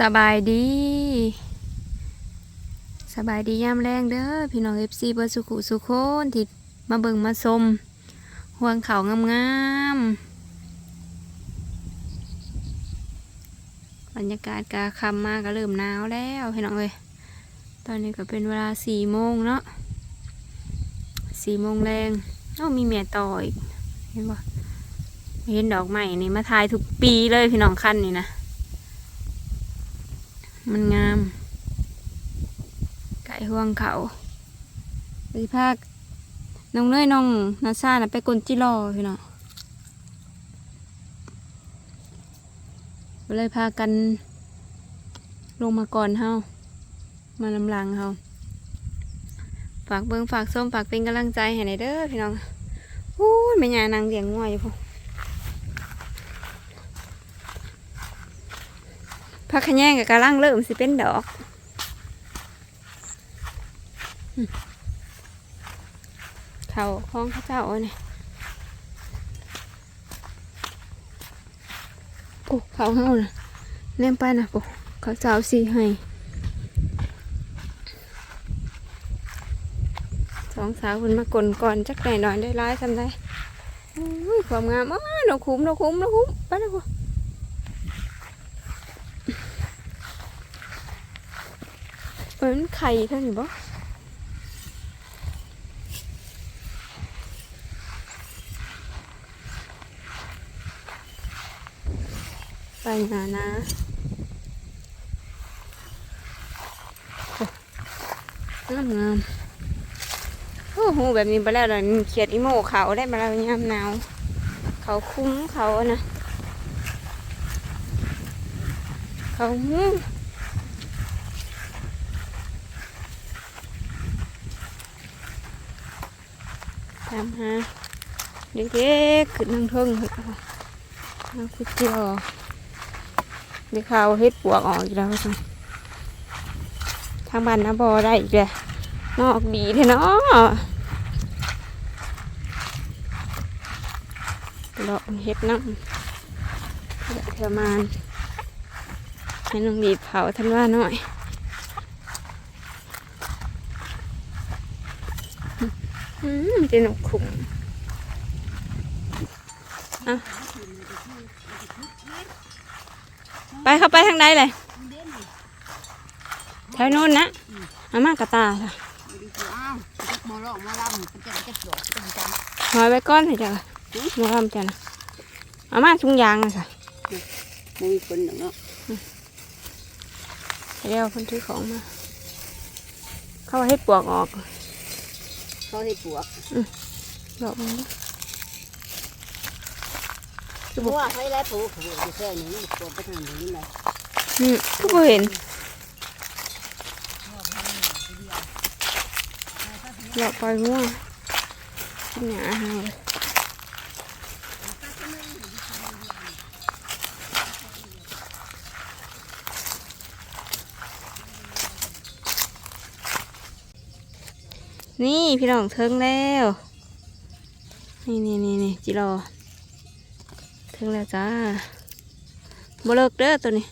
สบายดี สบายดียามแรงเด้อพี่น้องเอฟซีเบอร์สุขุสุโคนที่มาเบิ่งมาชมห่วงเขางามๆบรรยากาศกาคำมาก็เริ่มหนาวแล้วพี่น้องเลยตอนนี้ก็เป็นเวลาสี่โมงเนาะสี่โมงแรงเอ้ามีเมียต่ออีกเห็นปะเห็นดอกไม้นี่มาทายทุกปีเลยพี่น้องขั้นนี่นะ มันงาม ไก่ห่วงเขาไปภาคน้องเนยน้องนาซาน่ะไปกลนจิรอพี่น้องเลยพากันลงมาก่อนเฮามาลำลังเฮาฝากเบิ้งฝากส้มฝากเป็นกำลังใจให้หน่อยเด้อพี่น้องอู้ยแม่ยานางเลี้ยงงัวอยู่พอ พักขะแยงกับกำลังเริ่มสิเป็นดอกเขาคล้องเข้าเจ้าเนี่ยปุ๊เขาเฮาน่ะเล่มไปนะปุ๊เขาเจ้าสีให้สองสาวคนมากลนก่อนจักหน่อยหน่อยได้ร้ายทำได้อุ้ยความงามอ้าดอกคุ้มดอกคุ้มดอกคุ้มไปนะปุ๊เอ้ย มันไข่ท่านี้บ่ไปหานะงามงามโอ้โหแบบนี้ไปแล้วเลยเขียดอีโมเขาได้มาแล้วยามหนาวเขาคุ้มเขานะ เขาามหาเด็กๆขึ้นทางเทิงเอาเอาคุดเจียวเด็กเขาเฮ็ดปวกออกอีกแล้วจ้ะทางบ้านนะบอได้อีกเลยงอกดีเถอะเนาะเลาะเฮ็ดน้ำเดี๋ยวเธอมาให้น้องดีเผาท่านว่าหน่อย อืมเป็นนกขุมอะไปเข้าไปทางใดเลยแถวโน้นนะอามากระตาค่ะอ้าวหมอลอกหมอลำมันจะจะดอกจังจังหอยไว้ก้อนเถอะจ้ะหมาทำจ้ะนะอามาทุงยางอะค่ะไม่มีคนหนึ่งเนาะเดี๋ยวคนถือของมา เข้าให้ปวกออก เขาให้ปวกดอกมันดิคือว่าให้แล้วปลูกเขาอยู่แค่นี้ปวกไปทางนี้เลยอืมก็บ่เห็นดอกปล่อยง่วงกินหยาหาเนี่พี่น้องเทิงแล้ว นี่นี่นี่นี่จิรอเทิงแล้วจ้าบเลิกเด้อตัวนี้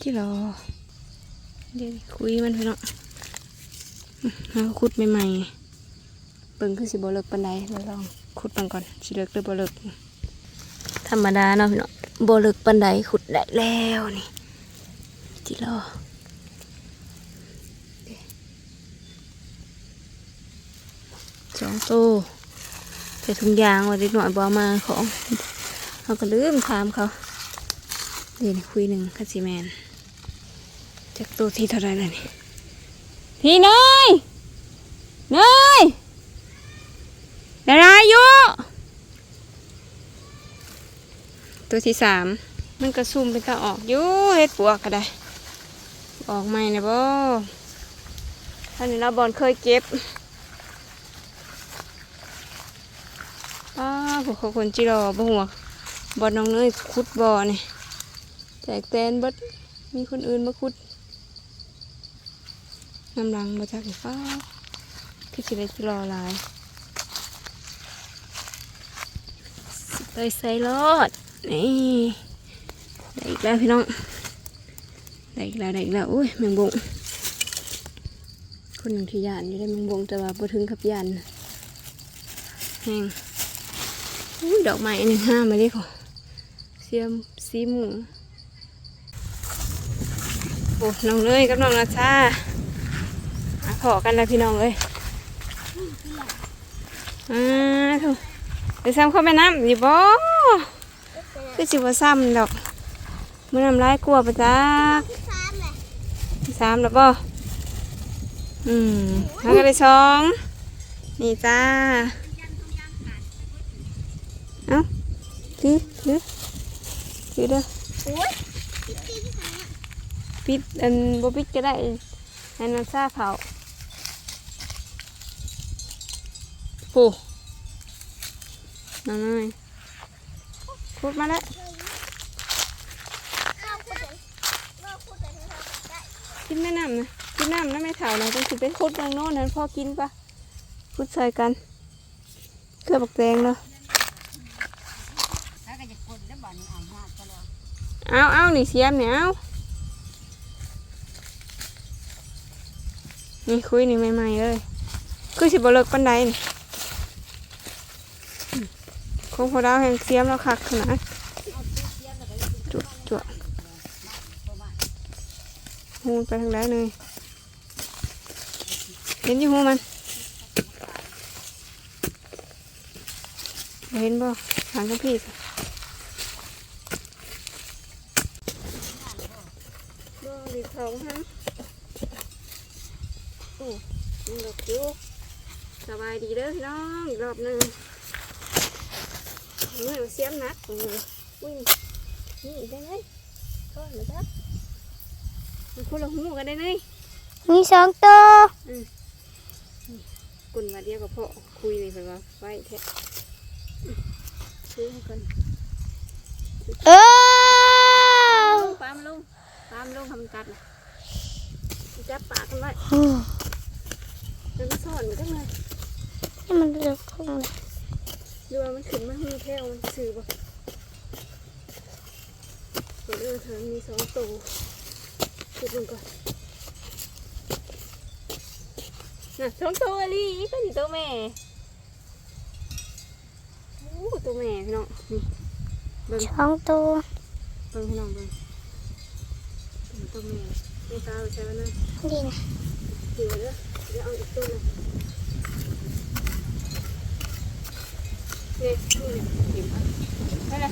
ที่รอเดี๋ยวคุยมันพี่น้องเราขุดใหม่ๆเบิ่งคือสิบเลิกปานใดแล้วลองขุดมันก่อนสิเลิกหรือบเลิกธรรมดาเนาะพี่น้องบเลิกปานใดขุดได้แล้วนี่ที่รอ สองตู้ใส่ถุงยางไว้เล็กหน่อยบอมาของเขาก็ลืมถามเขาเดี๋ยวคุยหนึ่งคัสซีแมนจากตัวที่เท่าไรแล้วนี่พี่เนยเนยอะไรอยู่ตัวที่สามมันกระซุ่มเป็นตาออกอยู่เฮ็ดปวกก็ได้ออกใหม่นะบ่ท่านนี้เราบอลเคยเก็บป้า พวกคนจิรอบ่หัวบอลน้องเนยขุดบ่อนี่แจกแตนบดมีคนอื่นมาขุดน้ำลังมาจากไฟฟ้าคือสิได้สิรอหลายสิไปใส่รอดนี่ได้อีกแล้วพี่น้องได้อีกแล้วได้อีกแล้วอุ้ยแมงบงคนหนึ่งที่ยานอยู่ได้แมงบงแต่ว่าบ่ถึงกับยานแห้ง ดอกไม้อันหนึ่งห้ามาเลยค่ะเสียมสีหมูโอ้น้องเลยกับน้องนาชามาขอกันแล้วพี่น้องเลยอ่าถูกไปซ้ำเข้าไปน้ำอยู่บ่คือสิบ่ซ้ำดอกมื่อน้ำลายกลัวปะจ๊ะสามแล้วบ่อืมแล้วก็ได้สองนี่จ้า ถือถือถือเด้อปิดอันบ่ปิดก็ได้ให้น้ำซาเผาปูน้อยๆพูดมาแล้วกินแม่น้ำนะกินน้ำนะไม่เถานะต้องสิไปคุดทางโน้นนั้นพ่อกินปะคุดใส่กันเกลือบักแตงเนาะ เอาเอานี่เสียมเนี่ยเอานี่คุยนี่ใหม่ๆเลยคือสิบเลิกปันไดนี่คงพอดาวแห่งเสียมแล้วคักขนาดจุดจุดหูไปทางใดเลยเห็นอยู่หูมันเห็นบ่ทางกับพี่ สิบ่ดีทองฮะโอ้ยังดอกอยู่สบายดีเด้อพี่น้องอีกรอบหนึ่งเมื่อเสียมนักอุ้ยอุ้ยนี่ได้เลยก็มาจ้ะมันคนละหูกันได้เลยมีสองตัวกุนมาเดียวกับพ่อคุยนี่เพิ่นว่าไว้แท้อืมซื้อให้ก่อนเออลงปามนลงปามนลงทำกัดน่ะ จับปากมันไว้เดี๋ยวมันซ่อนอยู่จังเลยให้มันเลือกของเลยดูว่ามันขึ้นมามีแค่มันสื่อบ่เดี๋ยวเออเธอมีสองตัวคิดลงก่อนน่ะสองตัวลีก็อยู่ตัวแม่โอ้ตัวแม่พี่น้องนี่เบิ่งสองตัวเบิ่งพี่น้องเบิ่งเป็นตัวแม่ ไม่ตาไปใช่ไหมนะดีนะถือไว้เด้อเดี๋ยวเอาอีกตัวหนึงนี่นี่หยิบเอาไปเลย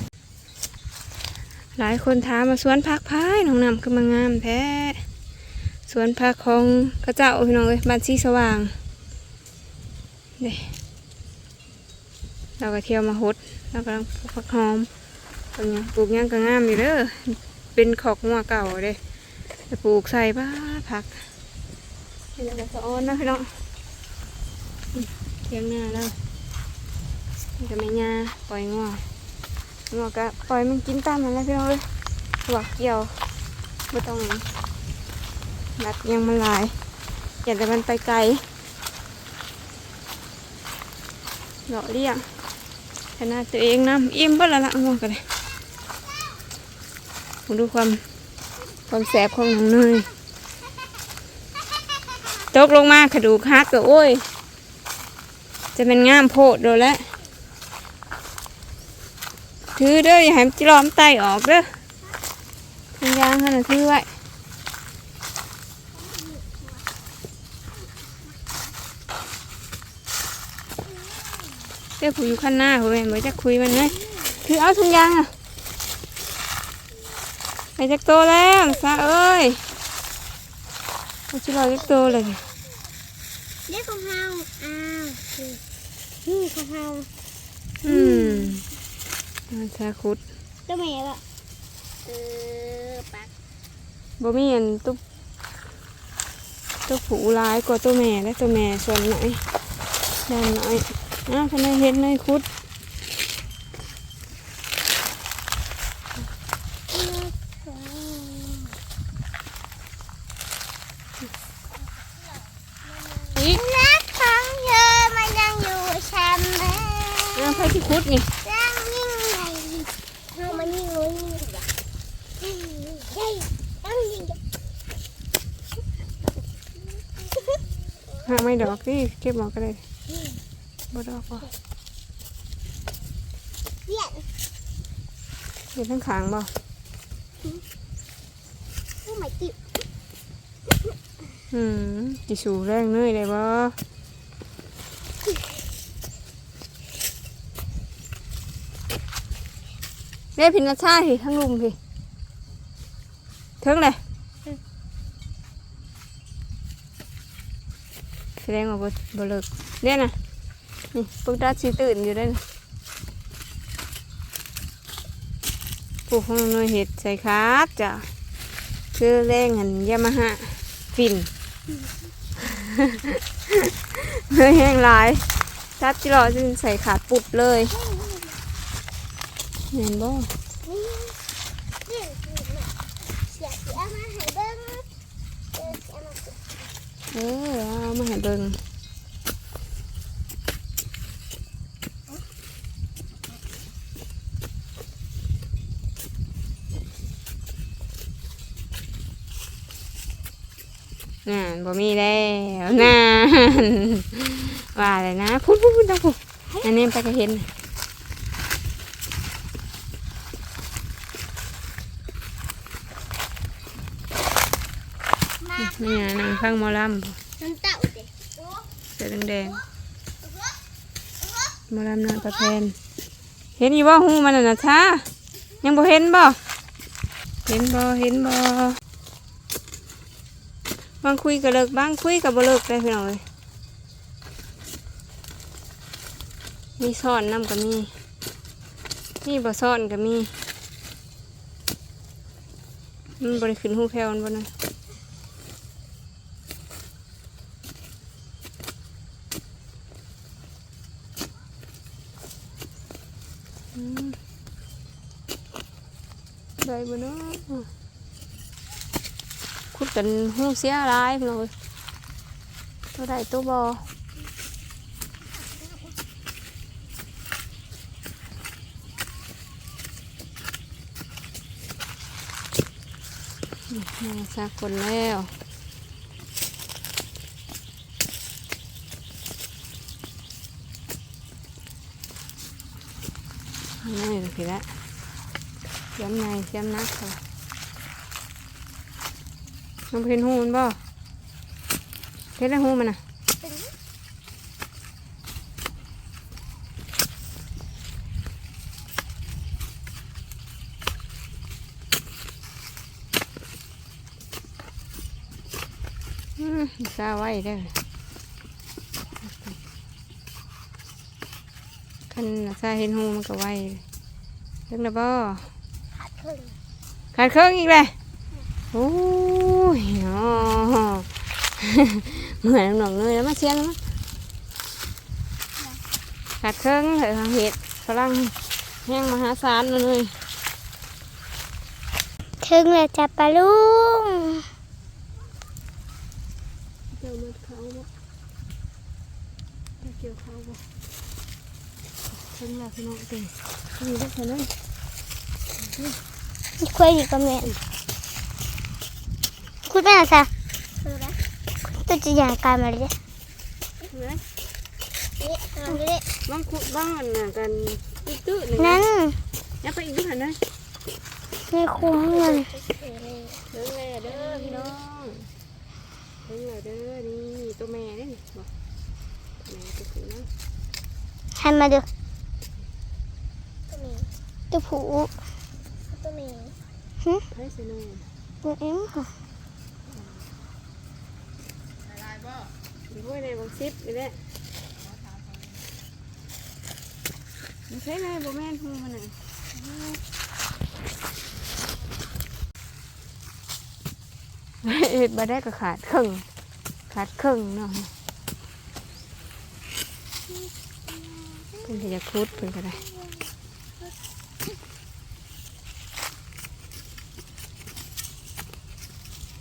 หลายคนถามมาสวนผักพายน้องนำคือมางามแท้สวนผักของกระเจ้าพี่น้องเอ้ยบ้านสีสว่างเด้เราก็เที่ยวมาหดเรากำลังปลูกผักหอมปลูกหยังปลูกหยังก็งามอยู่เด้อเป็นขอกงัวเก่าเด้ จะปลูกใส่บ้าผักเป็นอะไรสะอ้อนนะพี่น้องเทียงหน้าแล้วนี่จะไม่ยาปล่อยงัวหนูก็ปล่อยมันกินตามมันแล้วพี่น้องเลยหวักเกี่ยวไม่ต้องรัดยังมันลายอย่าแต่มันไปไกลหล่อเลี้ยงขนาดตัวเองนะอิ่มเบ้ละละง่วงกันเลยผมดูความ ความแสบของหนังเนยตกลงมากระดูกหักก็โอ้ย จะเป็นง่ามโพดโดนแล้วถือเด้ออย่าให้มันจิล้อมไตออกเด้อทางยางขนาดถือไว้เด้อผู้อยู่ข้างหน้าผมเองบ่จะคุยมันเลยถือเอาทุงยางอะ ไปจักโตแล้วซาเอ้ยเอาจิล้อจักโตเลยเด็กของเฮาอ้าวนี่ของเฮาอืมมันซาคุดตัวแม่ละเออปักบ่มีอันตุ๊บตัวผูร้ายกว่าตัวแม่และตัวแม่ส่วนหน่อยด้านหน่อยอ้าวคันได้เห็นในคุดอีก รักของเธอมันยังอยู่แชมป์แม่ อ้าวไปที่คุดนี่ ยังยิ่งใหญ่เธอมัน หากไม่ดอกนี่เก็บหมอกก็ได้บ่ดอกบ่เปลี่ยนเก็บทั้งขางบ่ผู้ใหม่ติดอืมจิสูแรงเนื่อยได้บ่เรียกพินชาสิทั้งลุมสิถึงเลยแส ดงว่าบ่บ่เลิกเนี่ยนะนี่พวกดัดสิตื่นอยู่ได้นะปลูกของหน่วยเห็ดใส่คาดจ้ะชื่อแรงหันยามาฮะฟินเนื้อแห้งหลายจัดจิรอจึงใส่ขาดปุดเลยเห็นบ่ นี่เปลี่ยนสีใหม่เสียเสียมาให้เบิ้งเออเสียมาสิ เออเอามาให้เบิ่งน่นบ่มีแล้วน่นว่าเลยนะพูดพูดพูดดังพูดอันนี้ไปก็เห็น นี่ไงนางฟังมอลำน้ำเต้าเด็กเสื้อแดงๆมอลำนางตะแพนเห็นอยู่บ่หูมันน่ะนะช้ายังบ่เห็นบ่เห็นบ่เห็นบ่บางคุยกับเลิกบางคุยกับบ่เลิกได้พี่น้องเอ้ยมีซ่อนน้ำก็มีมีบ่ซ่อนก็มีมันบริขึ้นหูแพรวมันบ่นะอืมได้ บ่เนาะขุดกันหูเสียหลายพี่น้องเอ้ยตัวใดตัวบ่มาสักคนแล้วนี่นคือละ เสียมในเสียมนักค่ะน้องเพนหูมันบ่เพนได้หูมันน่ะซาไว้เด้อคันซาเห็นหูมันก็ไว้เรื่องนะบ่ ขาดครึ่งขาดเครื่องอีกเลยโอ้ยเนาะเหมือนหนองเลยแล้วมาเชียนมั้ขาดเครื่องเหรอเห็ดฝรั่งแห้งมหาศาลเลยถึงแล้วจ้ะปลาลุงเกี่ยวมัดเขาบ่เกี่ยวเขาบ่ถึงแล้วพี่น้องเต็มนี่ลูกเห็นไหมนี่ คุยดีกับแม่คุณแม่ค่ะตัวจะใหญ่กลายมาเลยเห็นไหมนี่ทำเลยบางคุบ้างอันน่ะกันตื้อๆหนึ่งนั่นยับไปอีกด้วยหันเลยไม่คุ้มเงินเด้อเด้อพี่น้องเด้อเด้อนี่ตัวแม่นี่บอกแม่ตัวผู้นะหันมาดูตัวผูตัวเม ย์ไพ่เสนอตัวเอ็มค่ะด้วยในบางซิปนี่แหละไม่ใช่ไหมบ่แม่นหูมันน่ะเอ็ดบ่ได้ก็ขาดครึ่งขาดครึ่งเนาะเพิ่นก็จะคุดเพิ่นก็ได้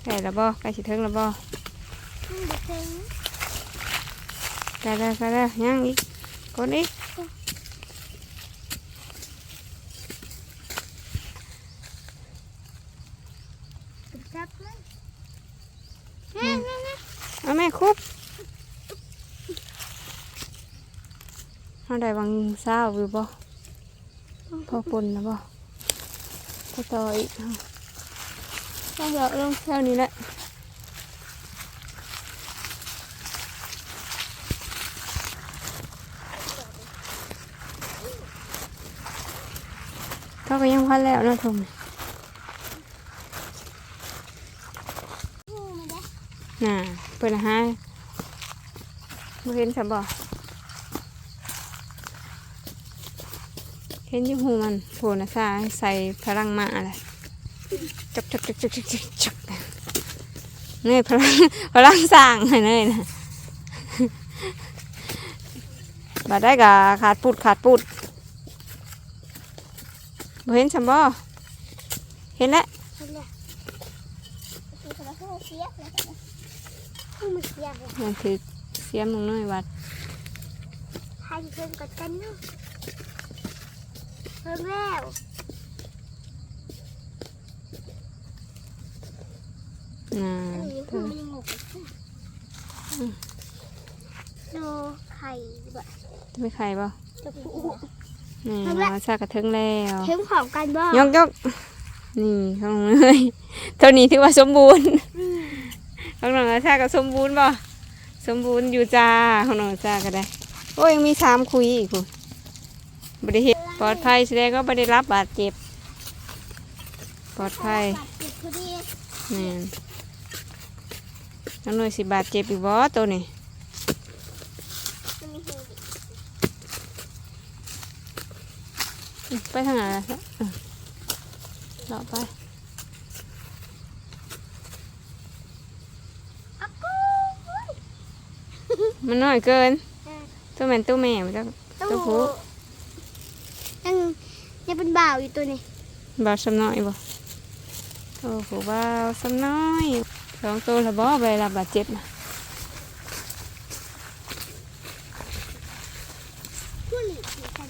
ใกล้ละบ่ใกล้สิถึงละบ่ใกล้แล้วใกล้แล้วยังอีกคนอีกเอาแม่คุบเอาได้บางเศร้าอยู่บ่พอปนนะบ่พอต่ออีกเอา เอาเลาะลงแถวนี้แหละเขาก็ยังพันแล้วนะทมงูมันเด้น่ะเปิดนะฮะบ่เห็นสับบ่เห็นยู่หูมันโผล่นะซ่าใส่พลังมาอะไร จักจักจักจักจักจักจักเงยพลังพลังสร้างให้เลยนะบาดได้กะขาดปุดขาดปุดบ่เห็นสับบ่เห็นแล้วมันถือเสียมลงน่อยวัดให้เพิ่นกดกันเนาะเพิ่มแล้ว นะอันนี้เธคืออมันงกโลไข่บ่จะไม่ใครบ่จะปูนี่เอาละมาซากระเทิงแล้วเข้มของกันบ่ยกยกนี่ของน้องเอ้ยเท่านี้ถือว่าสมบูรณ์ของน้องอาชาก็สมบูรณ์บ่สมบูรณ์อยู่จ้าของน้องอาชาก็ได้ โอ้ยยังมีสามคุยอีกคุณบริเหตุปลอดภัยแสดงก็ไม่ได้รับบาดเจ็บ ปลอดภัยนี่ นน้องหน่อยสิบาดเจ็บอีกบ่ตัวนี้มันมีหูไปทางไหนล่ะอะเลาะไปอะกูมันน้อยเกินเออตัวแม่นตัวแม่มันจะต้องตัวผู้ยังยังเป็นบ่าวอยู่ตัวนี้บาวสำน้อยบ่โอ้โหบาวสำน้อย สองตัวละบ่ไปรับบาดเจ็บนะผู้หลีกเหมือนกัน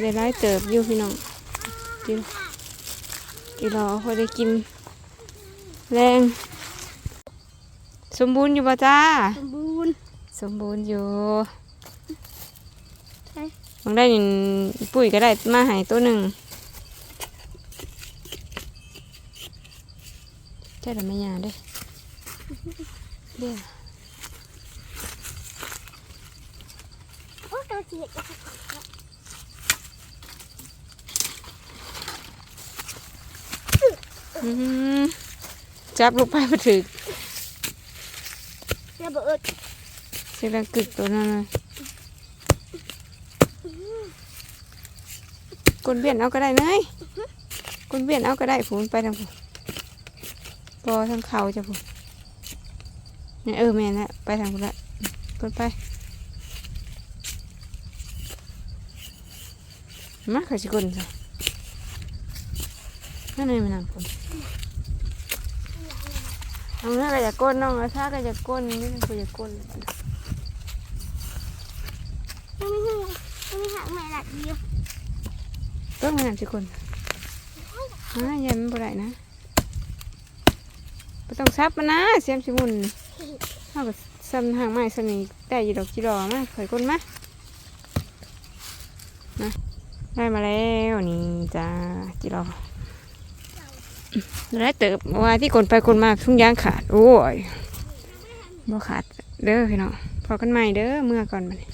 ได้ร้ายเติบอยู่พี่น้องกินกินรอพอได้กิน แรง สมบูรณ์อยู่บ่จ้า สมบูรณ์ สมบูรณ์อยู่ใช่ บางได้นี่ปุ๋ยก็ได้มาให้ตัวหนึ่งใช่แต่ไม่ยาเด้เดี๋ยวโอ้ตัวเสียจะอืมจับลูกไปมาถึกระเบิดเสียงดังกึกตัวนั้นเลย กดเบียนเอาก็ได้เนยกดเบียนเอาก็ได้ผูนไปทางผูปอทางเขาจะผูเนี่ยเออแม่นะไปทางผูละกดไปมาขาจะกดซะนั่นเลยมันนำกดเอาเนื้อก็จะกดน้องเอาท่าก็จะกดนี่มันก็จะกดยังไม่ยังยังไม่หางใหม่หลักเดียว ต้นมันนำจะกดอ่าอย่ามันบ่ได้นะไม่ต้องซับมันนะเสียมสิมุนเอาก็ซ้ำหางไม้ซ้ำนี่ได้ยีดอกจีดอมาข่อยกดมานะได้มาแล้วนี่จ้าจีดอได้เติบว่าที่กดไปกดมาทุ่งยางขาด โอ้ยบ่ขาดเด้อพี่น้องพอกันใหม่เด้อเมื่อก่อนมานี่